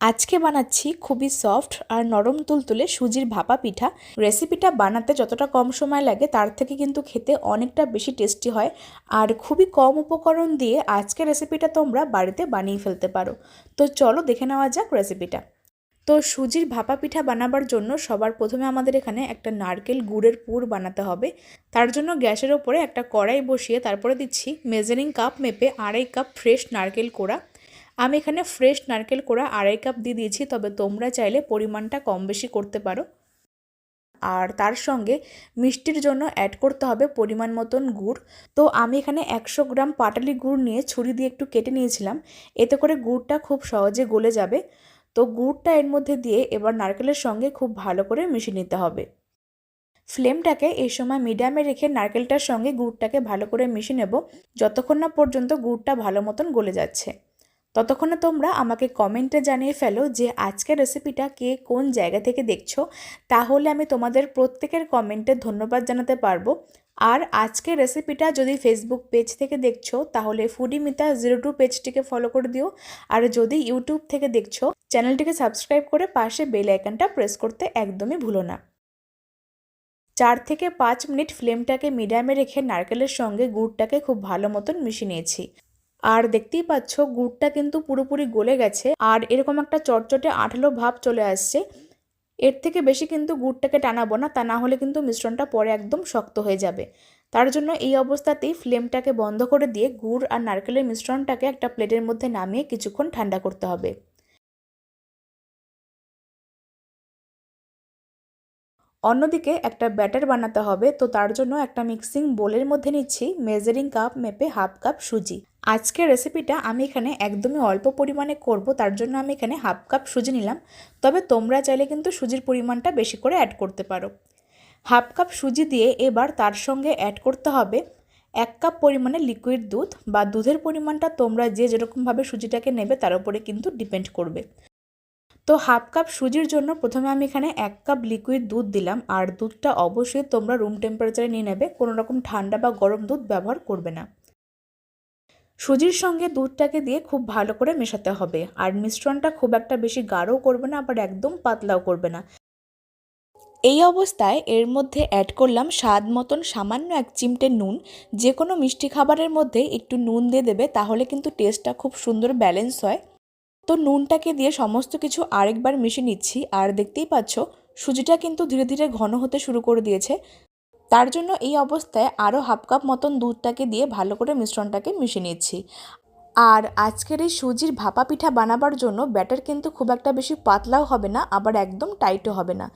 আজকে বানাচ্ছি খুবই সফট আর নরম তুলতুলে সুজির ভাপা পিঠা। রেসিপিটা বানাতে যতটা কম সময় লাগে, তার থেকে কিন্তু খেতে অনেকটা বেশি টেস্টি হয়। আর খুবই কম উপকরণ দিয়ে আজকে রেসিপিটা তোমরা বাড়িতে বানিয়ে ফেলতে পারো। তো চলো দেখে নেওয়া যাক রেসিপিটা তো সুজির ভাপা পিঠা বানাবার জন্য সবার প্রথমে আমাদের এখানে একটা নারকেল গুড়ের পুর বানাতে হবে। তার জন্য গ্যাসের ওপরে একটা কড়াই বসিয়ে তারপরে দিচ্ছি মেজারিং কাপ মেপে আড়াই কাপ ফ্রেশ নারকেল কোড়া। আমি এখানে ফ্রেশ নারকেল কোড়া আড়াই কাপ দিয়ে দিয়েছি, তবে তোমরা চাইলে পরিমাণটা কম বেশি করতে পারো। আর তার সঙ্গে মিষ্টির জন্য অ্যাড করতে হবে পরিমাণ মতন গুড়। তো আমি এখানে একশো গ্রাম পাটালি গুড় নিয়ে ছুরি দিয়ে একটু কেটে নিয়েছিলাম, এতে করে গুড়টা খুব সহজে গলে যাবে। তো গুড়টা এর মধ্যে দিয়ে এবার নারকেলের সঙ্গে খুব ভালো করে মিশিয়ে নিতে হবে। ফ্লেমটাকে এই সময় মিডিয়ামে রেখে নারকেলটার সঙ্গে গুড়টাকে ভালো করে মিশিয়ে নেব, যতক্ষণ না পর্যন্ত গুড়টা ভালো মতন গলে যাচ্ছে। ততক্ষণে তোমরা আমাকে কমেন্টে জানিয়ে ফেলো যে আজকের রেসিপিটা কে কোন জায়গা থেকে দেখছ। তাহলে আমি তোমাদের প্রত্যেকের কমেন্টে ধন্যবাদ জানাতে পারব। আর আজকের রেসিপিটা যদি ফেসবুক পেজ থেকে দেখছ, তাহলে ফুডি মিতা জিরো টু পেজটিকে ফলো করে দিও। আর যদি ইউটিউব থেকে দেখছ চ্যানেলটিকে সাবস্ক্রাইব করে পাশে বেল আইকনটা প্রেস করতে একদমই ভুলো না। চার থেকে পাঁচ মিনিট ফ্লেমটাকে মিডিয়ামে রেখে নারকেলের সঙ্গে গুড়টাকে খুব ভালো মতন মিশিয়ে নিয়েছি। আর দেখতেই পাচ্ছ গুড়টা কিন্তু পুরোপুরি গলে গেছে আর এরকম একটা চটচটে আঠালো ভাব চলে আসছে। এর থেকে বেশি কিন্তু গুড়টাকে টানাবো না, তা না হলে কিন্তু মিশ্রণটা পরে একদম শক্ত হয়ে যাবে। তার জন্য এই অবস্থাতেই ফ্লেমটাকে বন্ধ করে দিয়ে গুড় আর নারকেলের মিশ্রণটাকে একটা প্লেটের মধ্যে নামিয়ে কিছুক্ষণ ঠান্ডা করতে হবে। অন্যদিকে একটা ব্যাটার বানাতে হবে, তো তার জন্য একটা মিক্সিং বোলের মধ্যে নিচ্ছি মেজারিং কাপ, মেপে হাফ কাপ সুজি। আজকের রেসিপিটা আমি এখানে একদমই অল্প পরিমাণে করব, তার জন্য আমি এখানে হাফ কাপ সুজি নিলাম। তবে তোমরা চাইলে কিন্তু সুজির পরিমাণটা বেশি করে অ্যাড করতে পারো। হাফ কাপ সুজি দিয়ে এবার তার সঙ্গে অ্যাড করতে হবে এক কাপ পরিমাণে লিকুইড দুধ বা দুধের পরিমাণটা তোমরা যে যেরকমভাবে সুজিটাকে নেবে, তার উপরে কিন্তু ডিপেন্ড করবে। তো হাফ কাপ সুজির জন্য প্রথমে আমি এখানে এক কাপ লিকুইড দুধ দিলাম, আর দুধটা অবশ্যই তোমরা রুম টেম্পারেচারে নিয়ে নেবে, কোনো রকম ঠান্ডা বা গরম দুধ ব্যবহার করবে না। সুজির সঙ্গে দুধটাকে দিয়ে খুব ভালো করে মেশাতে হবে। আর মিশ্রণটা খুব একটা বেশি গাঢ়ও করবে না, আবার একদম পাতলাও করবে না। এই অবস্থায় এর মধ্যে অ্যাড করলাম স্বাদ মতন সামান্য এক চিমটে নুন। যে কোনো মিষ্টি খাবারের মধ্যে একটু নুন দিয়ে দেবে, তাহলে কিন্তু টেস্টটা খুব সুন্দর ব্যালেন্স হয়। তো নুনটাকে দিয়ে সমস্ত কিছু আরেকবার মিশিয়ে নিচ্ছি। আর দেখতেই পাচ্ছ, সুজিটা কিন্তু ধীরে ধীরে ঘন হতে শুরু করে দিয়েছে। তার জন্য এই অবস্থায় আরও হাফ কাপ মতন দুধটাকে দিয়ে ভালো করে মিশ্রণটাকে মিশিয়ে নিচ্ছি। আর আজকের এই সুজির ভাপা পিঠা বানাবার জন্য ব্যাটার কিন্তু খুব একটা বেশি পাতলাও হবে না, আবার একদম টাইটও হবে না।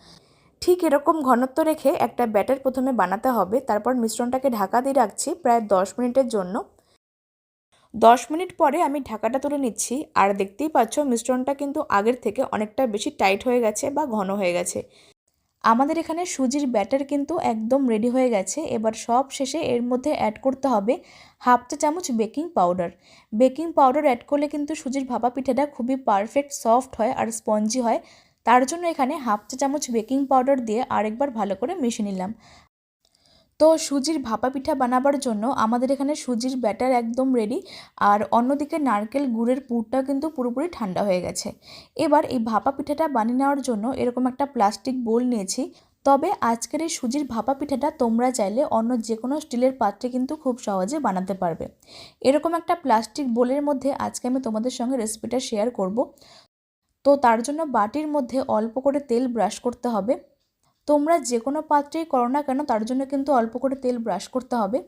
ঠিক এরকম ঘনত্ব রেখে একটা ব্যাটার প্রথমে বানাতে হবে, তারপর মিশ্রণটাকে ঢাকা দিয়ে রাখছি প্রায় দশ মিনিটের জন্য। দশ মিনিট পরে আমি ঢাকাটা তুলে নিচ্ছি, আর দেখতেই পাচ্ছ মিশ্রণটা কিন্তু আগের থেকে অনেকটা বেশি টাইট হয়ে গেছে বা ঘন হয়ে গেছে। আমাদের এখানে সুজির ব্যাটার কিন্তু একদম রেডি হয়ে গেছে। এবার সব শেষে এর মধ্যে অ্যাড করতে হবে হাফ চা চামচ baking powder baking powder add করলে কিন্তু সুজির ভাপা পিঠাটা খুবই পারফেক্ট সফট হয় আর স্পঞ্জি হয়। তার জন্য এখানে হাফ চা চামচ বেকিং পাউডার দিয়ে আরেকবার ভালো করে মিশিয়ে নিলাম। তো সুজির ভাপা পিঠা বানাবার জন্য আমাদের এখানে সুজির ব্যাটার একদম রেডি আর অন্যদিকে নারকেল গুড়ের পুরটা কিন্তু পুরোপুরি ঠান্ডা হয়ে গেছে। এবার এই ভাপা পিঠাটা বানিয়ে নেওয়ার জন্য এরকম একটা প্লাস্টিক বোল নিয়েছি। তবে আজকের এই সুজির ভাপা পিঠাটা তোমরা চাইলে অন্য যে কোনো স্টিলের পাত্রে কিন্তু খুব সহজে বানাতে পারবে। এরকম একটা প্লাস্টিক বোলের মধ্যে আজকে আমি তোমাদের সঙ্গে রেসিপিটা শেয়ার করব। তো তার জন্য বাটির মধ্যে অল্প করে তেল ব্রাশ করতে হবে। তোমরা যে কোনো পাত্রেই করো না কেন, তার জন্য কিন্তু অল্প করে তেল ব্রাশ করতে হবে।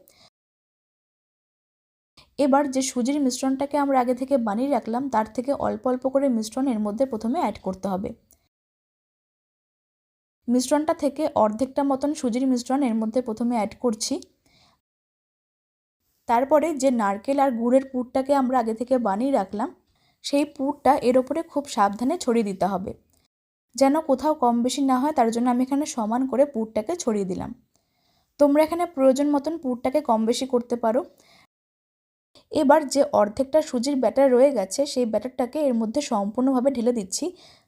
এবার যে সুজির মিশ্রণটাকে আমরা আগে থেকে বানিয়ে রাখলাম, তার থেকে অল্প অল্প করে মিশ্রণ এর মধ্যে প্রথমে অ্যাড করতে হবে। মিশ্রণটা থেকে অর্ধেকটা মতন সুজির মিশ্রণ এর মধ্যে প্রথমে অ্যাড করছি। তারপরে যে নারকেল আর গুড়ের পুরটাকে আমরা আগে থেকে বানিয়ে রাখলাম, সেই পুরটা এর ওপরে খুব সাবধানে ছড়িয়ে দিতে হবে। যেন কোথাও কম বেশি না হয়, তার জন্য আমি এখানে সমান করে পুরটাকে ছড়িয়ে দিলাম। তোমরা এখানে প্রয়োজন মতন পুরটাকে কম বেশি করতে পারো। এবার যে অর্ধেকটা সুজির ব্যাটার রয়ে গেছে, সেই ব্যাটারটাকে এর মধ্যে সম্পূর্ণভাবে ঢেলে দিচ্ছি।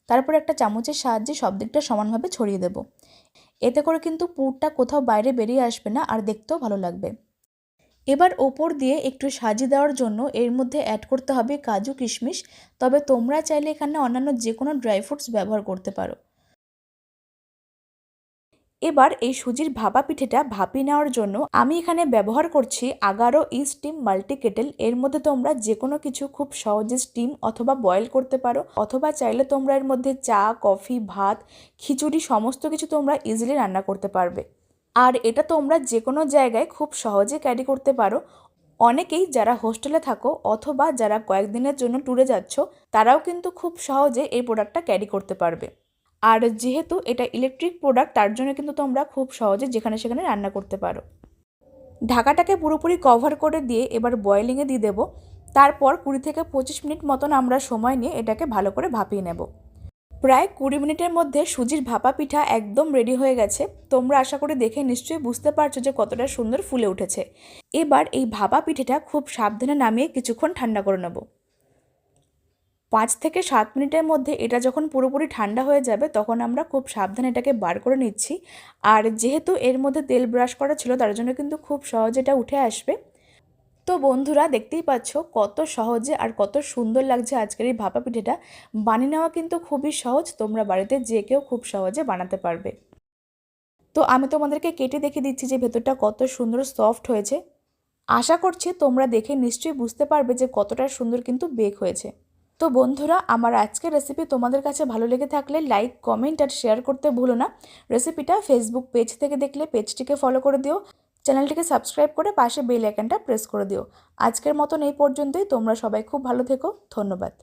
তারপর একটা চামচের সাহায্যে সব দিকটা সমানভাবে ছড়িয়ে দেব। এতে করে কিন্তু পুরটা কোথাও বাইরে বেরিয়ে আসবে না, আর দেখতেও ভালো লাগবে। এবার ওপর দিয়ে একটু সাজিয়ে দেওয়ার জন্য এর মধ্যে অ্যাড করতে হবে কাজু কিশমিশ। তবে তোমরা চাইলে এখানে অন্যান্য যে কোনো ড্রাই ফ্রুটস ব্যবহার করতে পারো। এবার এই সুজির ভাপা পিঠেটা ভাপি নেওয়ার জন্য আমি এখানে ব্যবহার করছি Agaro esteem multi kettle এর মধ্যে তোমরা যে কোনো কিছু খুব সহজে স্টিম অথবা বয়েল করতে পারো। অথবা চাইলে তোমরা এর মধ্যে চা কফি ভাত, খিচুড়ি, সমস্ত কিছু তোমরা ইজিলি রান্না করতে পারবে। আর এটা তোমরা যে কোনো জায়গায় খুব সহজে ক্যারি করতে পারো। অনেকেই যারা হোস্টেলে থাকো অথবা যারা কয়েকদিনের জন্য ট্যুরে যাচ্ছ, তারাও কিন্তু খুব সহজে এই প্রোডাক্টটা ক্যারি করতে পারবে। আর যেহেতু এটা ইলেকট্রিক প্রোডাক্ট তার জন্য কিন্তু তোমরা খুব সহজে যেখানে সেখানে রান্না করতে পারো। ঢাকাটাকে পুরোপুরি কভার করে দিয়ে এবার বয়েলিংয়ে দিয়ে দেবো। তারপর কুড়ি থেকে পঁচিশ মিনিট মতন আমরা সময় নিয়ে এটাকে ভালো করে ভাপিয়ে নেব। প্রায় কুড়ি মিনিটের মধ্যে সুজির ভাপা পিঠা একদম রেডি হয়ে গেছে। তোমরা আশা করি দেখে নিশ্চয়ই বুঝতে পারছ যে কতটা সুন্দর ফুলে উঠেছে। এবার এই ভাপা পিঠেটা খুব সাবধানে নামিয়ে কিছুক্ষণ ঠান্ডা করে নেব। পাঁচ থেকে সাত মিনিটের মধ্যে এটা যখন পুরোপুরি ঠান্ডা হয়ে যাবে, তখন আমরা খুব সাবধানে এটাকে বার করে নিচ্ছি। আর যেহেতু এর মধ্যে তেল ব্রাশ করা ছিল, তার জন্য কিন্তু খুব সহজে এটা উঠে আসবে। তো বন্ধুরা দেখতেই পাচ্ছ কত সহজে আর কত সুন্দর লাগছে আজকের এই ভাপা পিঠেটা বানিয়ে নেওয়া কিন্তু খুবই সহজ, তোমরা বাড়িতে যে কেউ খুব সহজে বানাতে পারবে। তো আমি তোমাদেরকে কেটে দেখে দিচ্ছি যে ভেতরটা কত সুন্দর সফট হয়েছে। আশা করছি তোমরা দেখে নিশ্চয়ই বুঝতে পারবে যে কতটা সুন্দর কিন্তু বেক হয়েছে। তো বন্ধুরা, আমার আজকের রেসিপি তোমাদের কাছে ভালো লেগে থাকলে লাইক কমেন্ট আর শেয়ার করতে ভুলো না। রেসিপিটা ফেসবুক পেজ থেকে দেখলে পেজটিকে ফলো করে দিও। চ্যানেলটিকে সাবস্ক্রাইব করে পাশে বেল আইকনটা প্রেস করে দিও। আজকের মতন এই পর্যন্তই। তোমরা সবাই খুব ভালো থেকো। ধন্যবাদ।